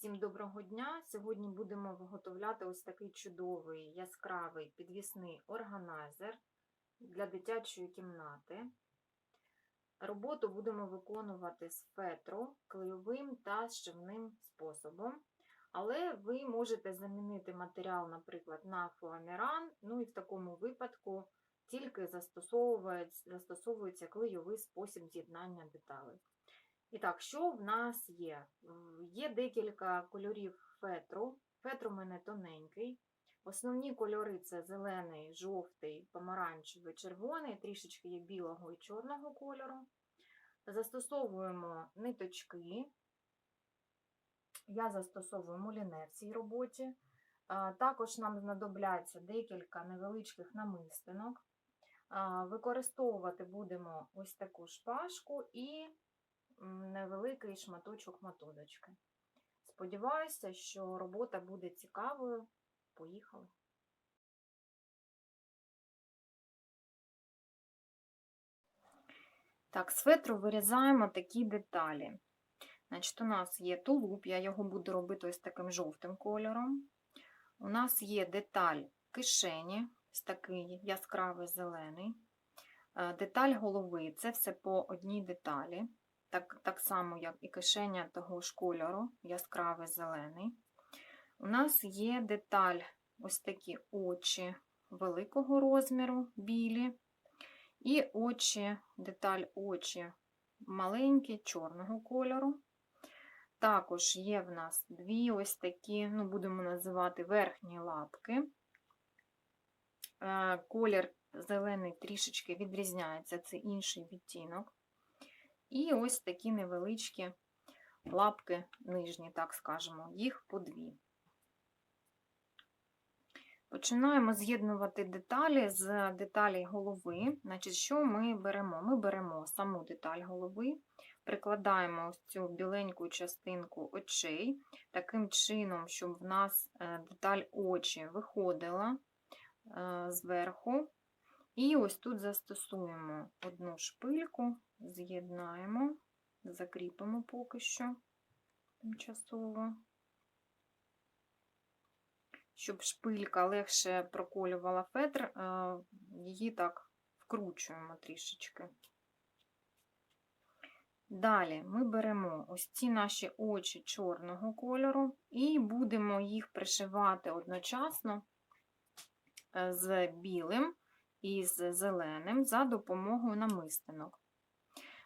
Всім доброго дня! Сьогодні будемо виготовляти ось такий чудовий яскравий підвісний органайзер для дитячої кімнати. Роботу будемо виконувати з фетро, клейовим та щивним способом. Але ви можете замінити матеріал, наприклад, на фоаміран, ну і в такому випадку тільки застосовується клейовий спосіб з'єднання деталей. І так, що в нас є? Є декілька кольорів фетру. Фетр у мене тоненький. Основні кольори це зелений, жовтий, помаранчевий, червоний, трішечки є білого і чорного кольору. Застосовуємо ниточки. Я застосовую мулінер в цій роботі. Також нам знадобляться декілька невеличких намистинок. Використовувати будемо ось таку шпажку і невеликий шматочок мотузочки. Сподіваюся, що робота буде цікавою. Поїхали. Так, з фетру вирізаємо такі деталі. Значить, у нас є тулуб, я його буду робити ось таким жовтим кольором. У нас є деталь кишені, ось такий яскравий зелений. Е, Деталь голови це все по одній деталі так, так само, як і кишеня того ж кольору, яскравий зелений. У нас є деталь, ось такі очі великого розміру, білі, і очі, деталь очі маленькі, чорного кольору. Також є в нас дві ось такі, ну, будемо називати верхні лапки. Е, Колір зелений трішечки відрізняється, це інший відтінок. І ось такі невеличкі лапки нижні, так скажемо, їх по дві. Починаємо з'єднувати деталі з деталей голови. Значить, що ми беремо? Ми беремо саму деталь голови, прикладаємо ось цю біленьку частинку очей, таким чином, щоб в нас е, деталь очі виходила е, зверху. І ось тут застосуємо одну шпильку, з'єднаємо, закріпимо поки що тимчасово, щоб шпилька легше проколювала фетр, її так вкручуємо трішечки. Далі ми беремо ось ці наші очі чорного кольору і будемо їх пришивати одночасно е, з білим і з зеленим за допомогою намистинок.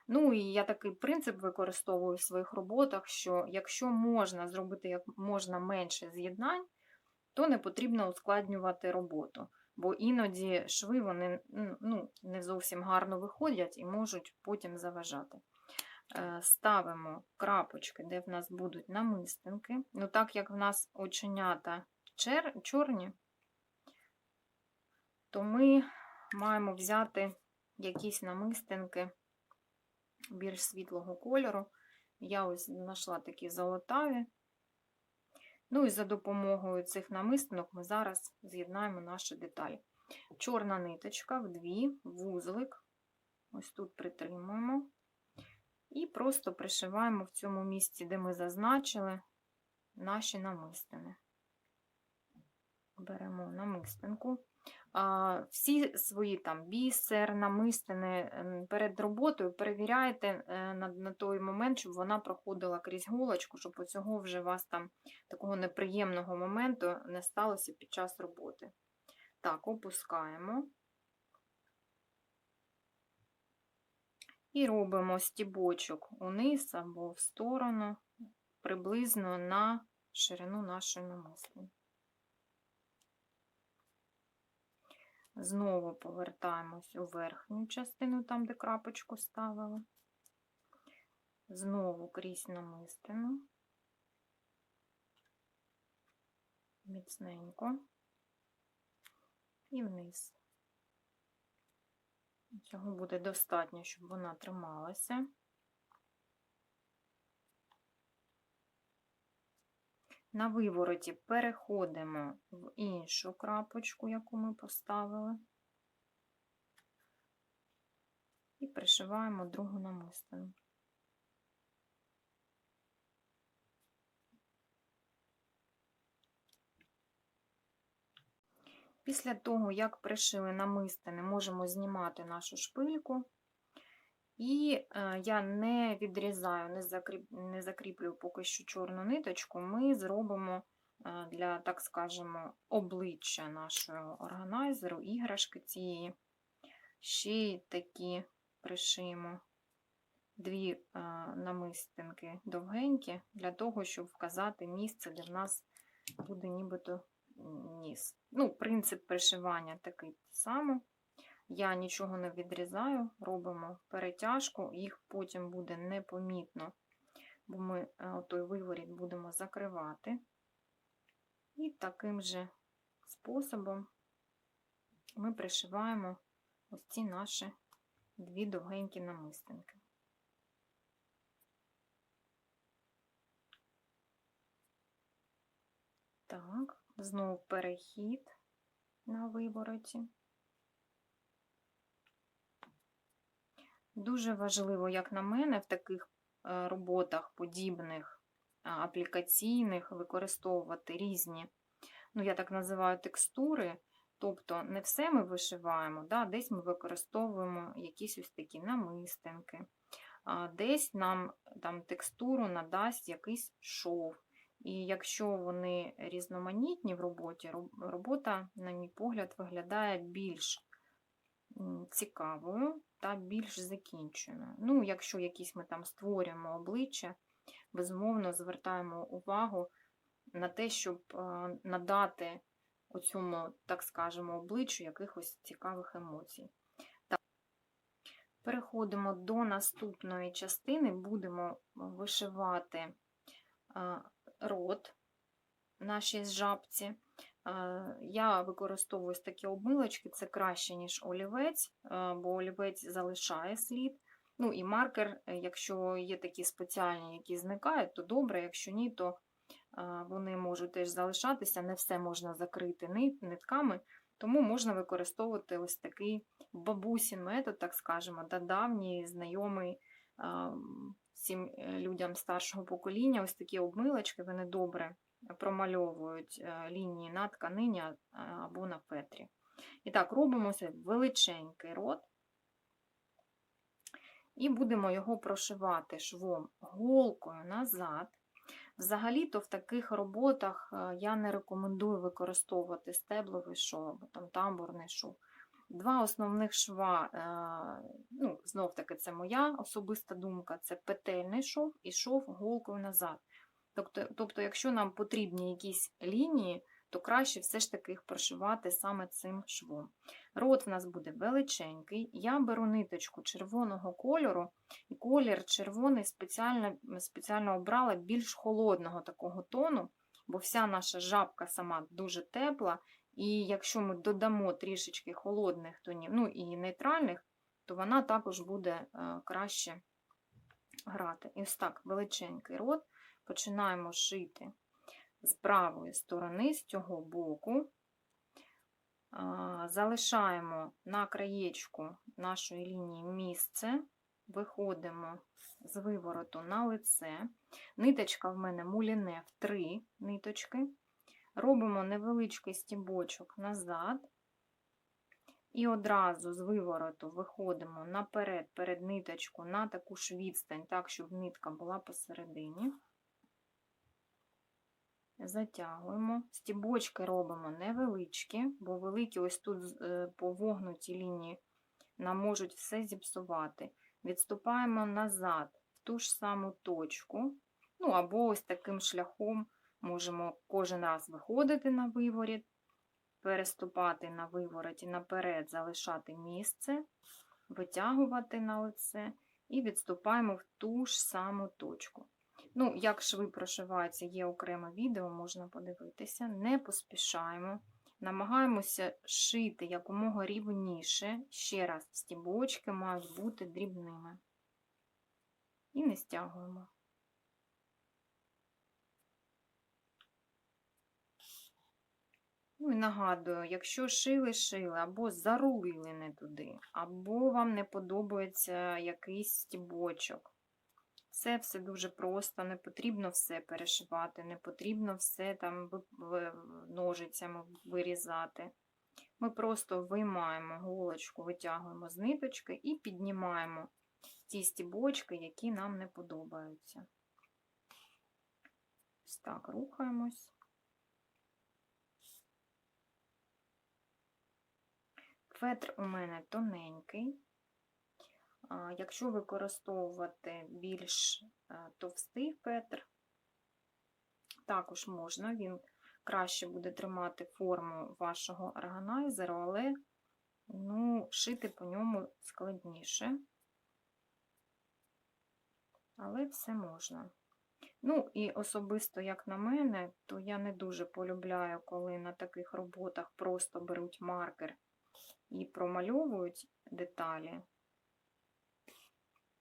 Ну і я такий принцип використовую в своїх роботах, що якщо можна зробити як можна менше з'єднань, то не потрібно ускладнювати роботу, бо іноді шви вони ну, не зовсім гарно виходять і можуть потім заважати. Е, Ставимо крапочки, де в нас будуть намистинки. Ну, так як в нас оченята чер... чорні, то ми маємо взяти якісь намистинки більш світлого кольору. Я ось знайшла такі золотаві. Ну і за допомогою цих намистинок ми зараз з'єднаємо наші деталі. Чорна ниточка вдві, вузлик, ось тут притримуємо. І просто пришиваємо в цьому місці, де ми зазначили наші намистини. Беремо намистинку. Всі свої там бісер, намистини перед роботою перевіряйте е, на, на той момент, щоб вона проходила крізь голочку, щоб у цього вже у вас там такого неприємного моменту не сталося під час роботи. Так, опускаємо. І робимо стібочок униз або в сторону, приблизно на ширину нашої намистини. Знову повертаємось у верхню частину, там, де крапочку ставили. Знову крізь намистину. Міцненько. І вниз. Цього буде достатньо, щоб вона трималася. На вивороті переходимо в іншу крапочку, яку ми поставили, і пришиваємо другу намистину. Після того, як пришили намистини, можемо знімати нашу шпильку і е, я не відрізаю, не, закріп, не закріплюю поки що чорну ниточку, ми зробимо е, для, так скажемо, обличчя нашого органайзеру, іграшки цієї. Ще й такі пришиємо дві е, намистинки довгенькі, для того, щоб вказати місце, де в нас буде нібито ніс. Ну, принцип пришивання такий самий. Я нічого не відрізаю, робимо перетяжку, їх потім буде непомітно, бо ми е, той виворіт будемо закривати. І таким же способом ми пришиваємо ось ці наші дві довгенькі намистинки. Так, знову перехід на вивороті. Дуже важливо, як на мене, в таких е, роботах подібних аплікаційних використовувати різні, ну, я так називаю текстури, тобто не все ми вишиваємо, да, десь ми використовуємо якісь ось такі намистинки, десь нам там текстуру надасть якийсь шов. І якщо вони різноманітні в роботі, робота, на мій погляд, виглядає більш цікавою та більш закінченою. Ну, якщо якісь ми там створюємо обличчя, безумовно звертаємо увагу на те, щоб надати цьому, так скажемо, обличчю якихось цікавих емоцій. Переходимо до наступної частини, будемо вишивати рот нашій жабці. Я використовую ось такі обмилочки, це краще, ніж олівець, бо олівець залишає слід. Ну і маркер, е, якщо є такі спеціальні, які зникають, то добре, якщо ні, то вони можуть теж залишатися, не все можна закрити нитками, тому можна використовувати ось такий бабусін метод, так скажемо, давній, знайомий всім е, людям старшого покоління, ось такі обмилочки, вони добре промальовують е, лінії на тканині або на фетрі. І так, робимо величенький рот. І будемо його прошивати швом голкою назад. Взагалі-то в таких роботах е, я не рекомендую використовувати стебловий шов або там тамбурний шов. Два основних шва, е, ну, знов-таки, це моя особиста думка: це петельний шов і шов голкою назад. Тобто, тобто, якщо нам потрібні якісь лінії, то краще все ж таки їх прошивати саме цим швом. Рот в нас буде величенький. Я беру ниточку червоного кольору, і колір червоний спеціально спеціально обрала більш холодного такого тону, бо вся наша жабка сама дуже тепла. І якщо ми додамо трішечки холодних тонів, ну і нейтральних, то вона також буде е, краще грати. І ось так величенький рот починаємо шити з правої сторони, з цього боку, залишаємо на краєчку нашої лінії місце, виходимо з вивороту на лице. Ниточка в мене муліне в три ниточки. Робимо невеличкий стібочок назад. І одразу з вивороту виходимо наперед, перед ниточку на таку ж відстань, так, щоб нитка була посередині затягуємо. Стібочки робимо невеличкі, бо великі ось тут е, по вогнутій лінії нам можуть все зіпсувати. Відступаємо назад в ту ж саму точку. Ну, або ось таким шляхом можемо кожен раз виходити на виворіт, переступати на вивороті наперед, залишати місце, витягувати на лице і відступаємо в ту ж саму точку. Ну, як шви прошиваються, є окреме відео, можна подивитися. Не поспішаємо. Намагаємося шити якомога рівніше. Ще раз, стібочки мають бути дрібними. І не стягуємо. Ну і нагадую, якщо шили-шили, або зарулили не туди, або вам не подобається якийсь стібочок, це все дуже просто, не потрібно все перешивати, не потрібно все там ножицями вирізати. Ми просто виймаємо голочку, витягуємо з ниточки і піднімаємо ті стібочки, які нам не подобаються. Ось так, рухаємось. Фетр у мене тоненький. Якщо використовувати більш е, товстий фетр, також можна, він краще буде тримати форму вашого органайзеру, але ну, шити по ньому складніше. Але все можна. Ну, і особисто, як на мене, то я не дуже полюбляю, коли на таких роботах просто беруть маркер і промальовують деталі.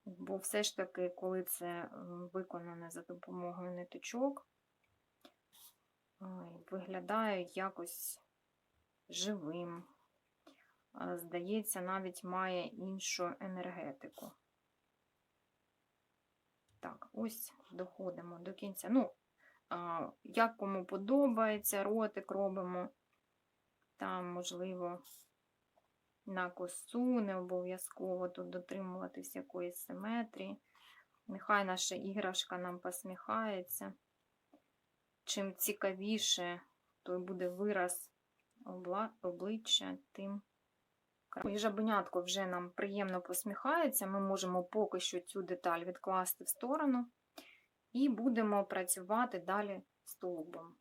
Бо все ж таки, коли це м, виконане за допомогою ниточок, виглядає якось живим. Здається, навіть має іншу енергетику. Так, ось доходимо до кінця. Ну, як кому подобається, ротик робимо. Там, можливо, на косу, не обов'язково тут дотримуватись якоїсь симетрії. Нехай наша іграшка нам посміхається. Чим цікавіше, той буде вираз обличчя, тим краще. Жабенятко вже нам приємно посміхається. Ми можемо поки що цю деталь відкласти в сторону і будемо працювати далі стовбом.